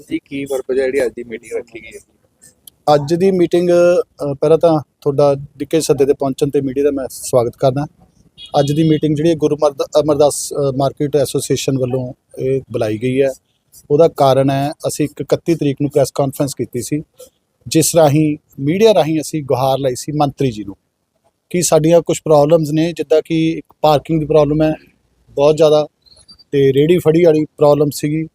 ਜੀ ਕੀ ਪਰਪਸ ਹੈ ਜਿਹੜੀ ਅੱਜ ਦੀ ਮੀਟਿੰਗ ਰੱਖੀ ਗਈ ਹੈ? ਅੱਜ ਦੀ ਮੀਟਿੰਗ ਅ, ਪਹਿਲਾਂ ਤਾਂ ਤੁਹਾਡਾ ਡਿੱਕੇ ਸੱਦੇ ਤੇ ਪਹੁੰਚਣ ਤੇ ਮੀਡੀਆ ਦਾ ਮੈਂ ਸਵਾਗਤ ਕਰਦਾ। ਅੱਜ ਦੀ ਮੀਟਿੰਗ ਜਿਹੜੀ ਹੈ ਗੁਰੂ ਮਰਦ- ਅਮਰਦਾਸ ਅ, ਮਾਰਕੀਟ ਐਸੋਸੀਏਸ਼ਨ ਵੱਲੋਂ ਇਹ ਬੁਲਾਈ ਗਈ ਹੈ। ਉਹਦਾ ਕਾਰਨ ਹੈ ਅਸੀਂ ਇੱਕ 31 ਤਰੀਕ ਨੂੰ ਪ੍ਰੈਸ ਕਾਨਫਰੰਸ ਕੀਤੀ ਸੀ ਜਿਸ ਰਾਹੀਂ ਮੀਡੀਆ ਰਾਹੀਂ ਅਸੀਂ ਗੁਹਾਰ ਲਈ ਸੀ ਮੰਤਰੀ ਜੀ ਨੂੰ ਕਿ ਸਾਡੀਆਂ ਕੁਝ ਪ੍ਰੋਬਲਮਸ ਨੇ ਜਿੱਦਾਂ ਕਿ ਇੱਕ ਪਾਰਕਿੰਗ ਦੀ ਪ੍ਰੋਬਲਮ ਹੈ ਬਹੁਤ ਜ਼ਿਆਦਾ ਤੇ ਰੇੜੀ ਫੜੀ ਵਾਲੀ ਪ੍ਰੋਬਲਮ ਸੀਗੀ।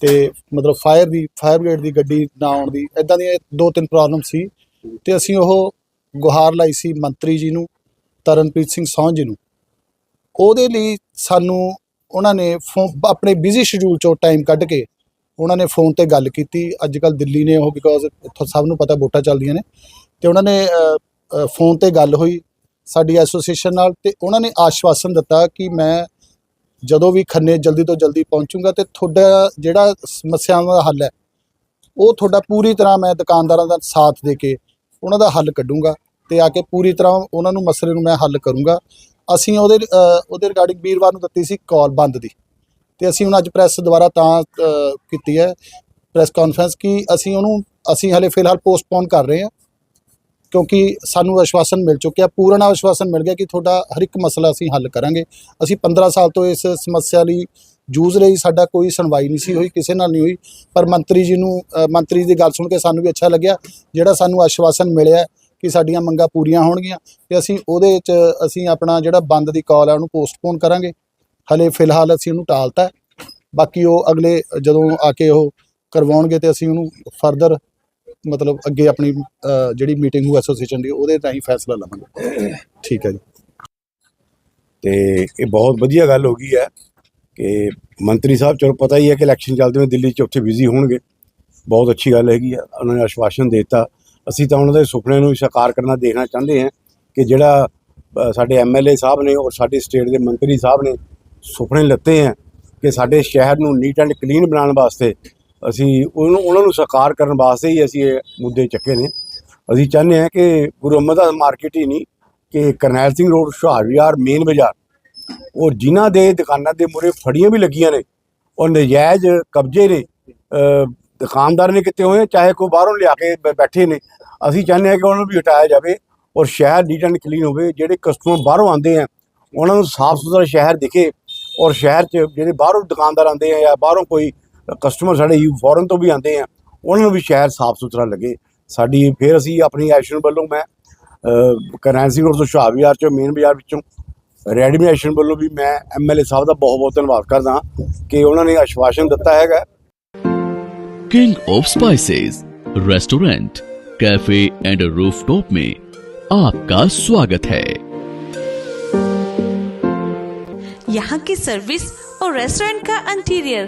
ਤੇ ਮਤਲਬ ਫਾਇਰ ਦੀ ਫਾਇਰ ਬ੍ਰਿਗੇਡ ਦੀ ਗੱਡੀ ਨਾ ਆਉਣ ਦੀ ਇਦਾਂ ਦੀਆਂ ਦੋ ਤਿੰਨ ਪ੍ਰੋਬਲਮ ਸੀ। ਤੇ ਅਸੀਂ ਉਹ ਗੁਹਾਰ ਲਾਈ ਸੀ ਮੰਤਰੀ ਜੀ ਨੂੰ, ਤਰਨਪ੍ਰੀਤ ਸਿੰਘ ਸੌਂ ਜੀ ਨੂੰ। ਉਹਦੇ ਲਈ ਸਾਨੂੰ ਉਹਨਾਂ ਨੇ ਫੋ- ਆਪਣੇ ਬਿਜ਼ੀ ਸ਼ਡਿਊਲ ਚੋਂ ਟਾਈਮ ਕੱਢ ਕੇ ਉਹਨਾਂ ਨੇ ਫੋਨ ਤੇ ਗੱਲ ਕੀਤੀ। ਅੱਜ ਕੱਲ ਦਿੱਲੀ ਨੇ ਉਹ ਬਿਕੋਜ਼ ਇੱਥੋਂ ਸਭ ਨੂੰ ਪਤਾ ਵੋਟਾਂ ਚੱਲਦੀਆਂ ਨੇ। ਤੇ ਉਹਨਾਂ ਨੇ ਫੋਨ ਤੇ ਗੱਲ ਹੋਈ ਸਾਡੀ ਐਸੋਸੀਏਸ਼ਨ ਨਾਲ ਤੇ ਉਹਨਾਂ ਨੇ ਆਸ਼ਵਾਸਨ ਦਿੱਤਾ ਕਿ ਮੈਂ ਜਦੋਂ ਵੀ ਖੰਨੇ ਜਲਦੀ ਤੋਂ ਜਲਦੀ ਪਹੁੰਚੂਗਾ ਤੇ ਤੁਹਾਡਾ ਜਿਹੜਾ ਸਮੱਸਿਆਵਾਂ ਦਾ ਹੱਲ ਹੈ, ਉਹ ਤੁਹਾਡਾ ਪੂਰੀ ਤਰ੍ਹਾਂ ਮੈਂ ਦੁਕਾਨਦਾਰਾਂ ਦਾ ਸਾਥ ਦੇ ਕੇ ਉਹਨਾਂ ਦਾ ਹੱਲ ਕੱਢੂੰਗਾ ਤੇ ਆ ਕੇ ਪੂਰੀ ਤਰ੍ਹਾਂ ਉਹਨਾਂ ਨੂੰ ਮਸਲੇ ਨੂੰ ਮੈਂ ਹੱਲ ਕਰੂੰਗਾ। ਅਸੀਂ ਉਹਦੇ ਉਹਦੇ ਰਿਗਾਰਡਿੰਗ ਵੀਰਵਾਰ ਨੂੰ ਦਿੱਤੀ ਸੀ ਕਾਲ ਬੰਦ ਦੀ। ਤੇ ਅਸੀਂ ਹੁਣ ਅੱਜ ਪ੍ਰੈਸ ਦੁਆਰਾ ਤਾਂ ਕੀਤੀ ਹੈ ਪ੍ਰੈਸ ਕਾਨਫਰੰਸ ਕਿ ਅਸੀਂ ਉਹਨੂੰ, ਅਸੀਂ ਹਲੇ ਫਿਲਹਾਲ ਪੋਸਟਪੋਨ ਕਰ ਰਹੇ ਹਾਂ। ਕਿਉਂਕਿ ਸਾਨੂੰ ਆਸ਼ਵਾਸਨ ਮਿਲ ਚੁੱਕਿਆ ਪੂਰਨ ਆਸ਼ਵਾਸਨ ਮਿਲ ਗਿਆ ਕਿ ਤੁਹਾਡਾ ਹਰ ਇੱਕ ਮਸਲਾ ਅਸੀਂ ਹੱਲ ਕਰਾਂਗੇ। ਅਸੀਂ 15 ਸਾਲ ਤੋਂ ਇਸ ਸਮੱਸਿਆ ਲਈ ਜੂਝ ਰਹੀ ਸਾਡਾ ਕੋਈ ਸੁਣਵਾਈ ਨਹੀਂ ਸੀ ਹੋਈ ਕਿਸੇ ਨਾਲ ਨਹੀਂ ਹੋਈ। ਪਰ ਮੰਤਰੀ ਜੀ ਨੂੰ ਅ, ਮੰਤਰੀ ਦੀ ਗੱਲ ਸੁਣ ਕੇ ਸਾਨੂੰ ਵੀ ਅੱਛਾ ਲੱਗਿਆ ਜਿਹੜਾ ਸਾਨੂੰ ਆਸ਼ਵਾਸਨ ਮਿਲਿਆ ਕਿ ਸਾਡੀਆਂ ਮੰਗਾਂ ਪੂਰੀਆਂ ਹੋਣਗੀਆਂ ਤੇ ਅਸੀਂ ਉਹਦੇ 'ਚ ਅਸੀਂ ਆਪਣਾ ਜਿਹੜਾ ਬੰਦ ਦੀ ਕਾਲ ਹੈ ਉਹਨੂੰ ਪੋਸਟਪੋਨ ਕਰਾਂਗੇ। ਹਲੇ ਫਿਲਹਾਲ ਅਸੀਂ ਉਹਨੂੰ ਟਾਲਤਾ ਬਾਕੀ ਉਹ ਅਗਲੇ ਜਦੋਂ ਆ ਕੇ ਉਹ ਕਰਵਾਉਣਗੇ ਤੇ ਅਸੀਂ ਉਹਨੂੰ ਫਰਦਰ ਮਤਲਬ ਅੱਗੇ ਆਪਣੀ ਅ, ਜਿਹੜੀ ਮੀਟਿੰਗ ਹੋ ਐਸੋਸੀਏਸ਼ਨ ਦੀ ਉਹਦੇ ਰਾਹੀਂ ਫੈਸਲਾ ਲਵਾਂਗੇ। ਠੀਕ ਹੈ ਜੀ। ਤੇ ਇਹ ਬਹੁਤ ਵਧੀਆ ਗੱਲ ਹੋ ਗਈ ਹੈ ਕਿ ਮੰਤਰੀ ਸਾਹਿਬ ਚਲੋ ਪਤਾ ਹੀ ਹੈ ਕਿ ਇਲੈਕਸ਼ਨ ਚੱਲਦੇ ਹੋਏ ਦਿੱਲੀ 'ਚ ਉੱਥੇ ਬਿਜ਼ੀ ਹੋਣਗੇ। ਬਹੁਤ ਅੱਛੀ ਗੱਲ ਹੈਗੀ ਆ ਉਹਨਾਂ ਨੇ ਆਸ਼ਵਾਸਨ ਦੇ ਦਿੱਤਾ। ਅਸੀਂ ਤਾਂ ਉਹਨਾਂ ਦੇ ਸੁਪਨੇ ਨੂੰ ਸਾਕਾਰ ਕਰਨਾ ਦੇਖਣਾ ਚਾਹੁੰਦੇ ਹਾਂ ਕਿ ਜਿਹੜਾ ਅ, ਸਾਡੇ ਐਮਐਲਏ ਸਾਹਿਬ ਨੇ ਔਰ ਸਾਡੇ ਸਟੇਟ ਦੇ ਮੰਤਰੀ ਸਾਹਿਬ ਨੇ ਸੁਪਨੇ ਲੱਤੇ ਹੈ ਕਿ ਸਾਡੇ ਸ਼ਹਿਰ ਨੂੰ ਨੀਟ ਐਂਡ ਕਲੀਨ ਬਣਾਉਣ ਵਾਸਤੇ ਅਸੀਂ ਉਹਨੂੰ ਉਹਨਾਂ ਨੂੰ ਸਾਕਾਰ ਕਰਨ ਵਾਸਤੇ ਹੀ ਅਸੀਂ ਇਹ ਮੁੱਦੇ ਚੱਕੇ ਨੇ। ਅਸੀਂ ਚਾਹੁੰਦੇ ਹਾਂ ਕਿ ਗੁਰੂ ਅਮਰਦਾਸ ਮਾਰਕੀਟ ਹੀ ਨਹੀਂ, ਕਿ ਕਰਨੈਲ ਸਿੰਘ ਰੋਡ ਹੁਸ਼ਿਆਰਵਿਹਾਰ ਮੇਨ ਬਾਜ਼ਾਰ ਔਰ ਜਿਨ੍ਹਾਂ ਦੇ ਦੁਕਾਨਾਂ ਦੇ ਮੂਹਰੇ ਫੜੀਆਂ ਵੀ ਲੱਗੀਆਂ ਨੇ ਔਰ ਨਜਾਇਜ਼ ਕਬਜ਼ੇ ਨੇ ਦੁਕਾਨਦਾਰ ਨੇ ਕਿਤੇ ਹੋਏ ਚਾਹੇ ਕੋਈ ਬਾਹਰੋਂ ਲਿਆ ਕੇ ਬ- ਬੈਠੇ ਨੇ। ਅਸੀਂ ਚਾਹੁੰਦੇ ਹਾਂ ਕਿ ਉਹਨਾਂ ਨੂੰ ਵੀ ਹਟਾਇਆ ਜਾਵੇ ਔਰ ਸ਼ਹਿਰ ਨੀਟ ਐਂਡ ਕਲੀਨ ਹੋਵੇ, ਜਿਹੜੇ ਕਸਟਮਰ ਬਾਹਰੋਂ ਆਉਂਦੇ ਆ, ਉਹਨਾਂ ਨੂੰ ਸਾਫ਼ ਸੁਥਰਾ ਸ਼ਹਿਰ ਦਿਖੇ ਔਰ ਸ਼ਹਿਰ 'ਚ ਜਿਹੜੇ ਬਾਹਰੋਂ ਦੁਕਾਨਦਾਰ ਆਉਂਦੇ ਆ ਜਾਂ ਬਾਹਰੋਂ ਕੋਈ ਕਸਟਮਰ ਸਾਡੇ ਯੂ ਫੋਰਨ ਤੋਂ ਵੀ ਆਉਂਦੇ ਆ ਉਹਨਾਂ ਨੂੰ ਵੀ ਸ਼ਹਿਰ ਸਾਫ਼ ਸੁਥਰਾ ਲੱਗੇ ਸਾਡੀ ਫਿਰ ਅਸੀਂ ਆਪਣੀ ਐਕਸ਼ਨ ਵੱਲੋਂ ਮੈਂ ਅ, ਕਰਨੈਲ ਸਿੰਘ ਰੋਡ ਤੋਂ ਹੁਸ਼ਿਆਰਵਿਹਾਰ ਚੋਂ ਮੇਨ ਬਾਜ਼ਾਰ ਵਿੱਚੋਂ ਰੈਡੀਮੇਡ ਐਕਸ਼ਨ ਵੱਲੋਂ ਵੀ ਮੈਂ ਐਮਐਲਏ ਸਾਹਿਬ ਦਾ ਬਹੁਤ ਬਹੁਤ ਧੰਨਵਾਦ ਕਰਦਾ ਹਾਂ ਕਿ ਉਹਨਾਂ ਨੇ ਆਸ਼ਵਾਸਨ ਦਿੱਤਾ ਹੈਗਾ king of spices restaurant cafe and rooftop में आपका स्वागत है यहाँ की सर्विस और रेस्टोरेंट का इंटीरियर